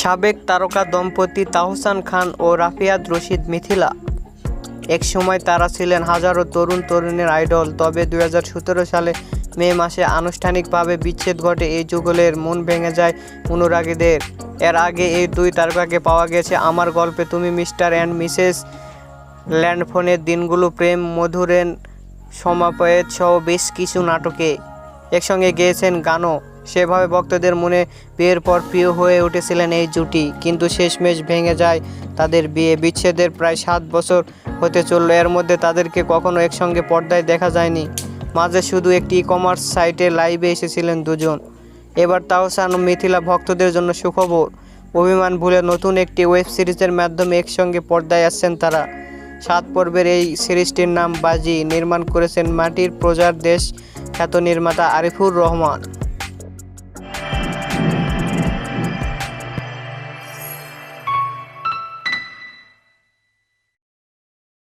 সাবেক তারকা দম্পতি তাহসান খান ও রাফিয়াত রশিদ মিথিলা। এক সময় তারা ছিলেন হাজারো তরুণ তরুণের আইডল, তবে দু হাজার সতেরো সালে মে মাসে আনুষ্ঠানিকভাবে বিচ্ছেদ ঘটে। এই যুগলের মন ভেঙে যায় অনুরাগীদের। এর আগে এই দুই তারকাকে পাওয়া গেছে আমার গল্পে। তুমি মিস্টার অ্যান্ড মিসেস ল্যান্ডফোনের দিনগুলো, প্রেম মধুরেন সমাপয়েত সহ বেশ কিছু নাটকে। একসঙ্গে গেয়েছেন গানও। সেভাবে ভক্তদের মনে বিয়ের পর প্রিয় হয়ে উঠেছিলেন এই জুটি। কিন্তু শেষমেশ ভেঙে যায় তাদের বিয়ে। বিচ্ছেদের প্রায় সাত বছর হতে চলল। এর মধ্যে তাদেরকে কখনো একসঙ্গে পর্দায় দেখা যায়নি। মাঝে শুধু একটি ই কমার্স সাইটে লাইভে এসেছিলেন দুজন। এবার তাহসান মিথিলা ভক্তদের জন্য সুখবর। অভিমান ভুলে নতুন একটি ওয়েব সিরিজের মাধ্যমে একসঙ্গে পর্দায় আসছেন তারা। সাত পর্বের এই সিরিজটির নাম বাজি নির্মাণ করেছেন মাটির প্রজার দেশ খ্যাত নির্মাতা আরিফুর রহমান।